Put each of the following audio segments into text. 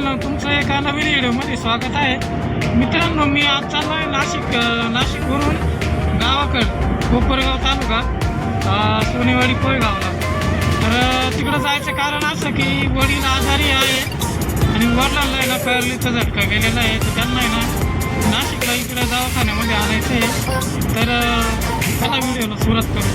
मित्रांनो तुमचं एका नवीन व्हिडिओमध्ये स्वागत आहे. मित्रांनो मी आज चाललो आहे नाशिक नाशिकवरून गावाकडं कोपरगाव तालुका सोनेवाडी कोळगावला. तर तिकडं जायचं कारण असं की वडील आजारी आहे आणि वडिलांना आहे ना पेरलीचा झटका गेलेला आहे. तर त्यांना आहे ना नाशिकला इकडं दवाखान्यामध्ये आणायचं आहे. तर चला व्हिडिओला सुरुवात करू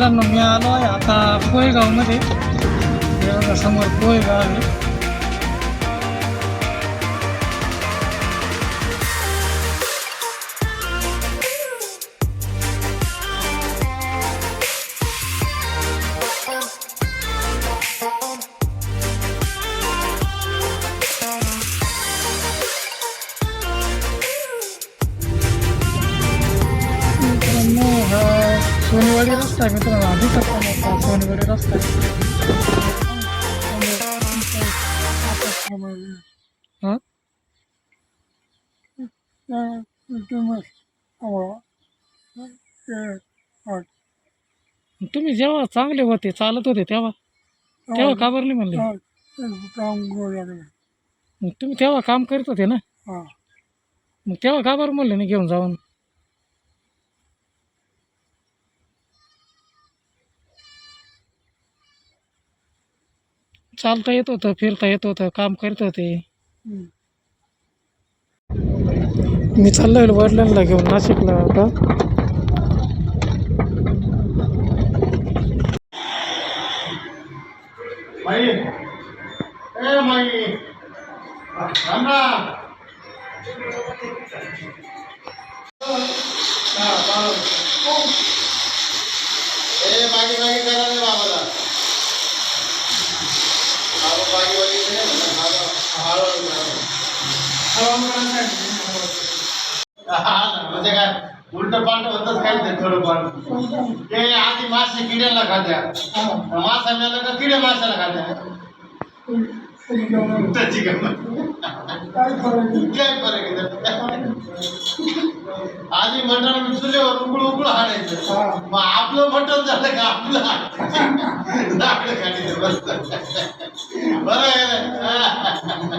मित्रांनो मी आलो आहे आता कोळेगावमध्ये. समोर कोळेगाव आहे. सोनेवाडी रस्ता आहे मित्रांनो आधी करता मोठा सोनेवाडी रस्ता आहे हां तुम्ही जेव्हा चांगले होते चालत होते तेव्हा? तेव्हा का बरं नाही म्हणले? तुम्ही तेव्हा काम करत होते ना? मग तेव्हा का बरं म्हणले नाही घेऊन जाऊन? चालता येत होतं फिरता येत होतं काम करत होते. मी चाललोय वडिलांना घेऊन नाशिकला आता. माई ए माई रामरा ए मागे मागे करा रे बाबाला बाबा मागे मागे करे ना बाबा हळू हा ना म्हणजे काय उलट पालट होतच काय ते थोडंफार ते आधी मासे किड्याला खात्या मासा मेला का किडे माशाला खात्या त्याची काय फरक आधी मटण चुलीवर उकळ उकळ हाडायचं मग आपलं मटण झालं का आपलं लाकडं खाली बरं आहे ना?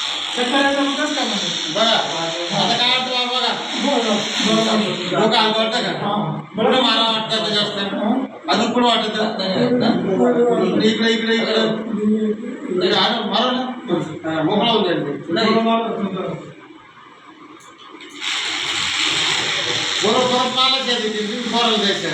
बघा आता काय वाटतं बघा? हलकं वाटतं का कुठं मला वाटतं आता जास्त. अजून कुठं वाटत इकडे इकडे इकडे इकडे. मारा ना हा, मोकळा होऊन जाईल ते. बरोबर मला द्यायचं पोराला द्यायचं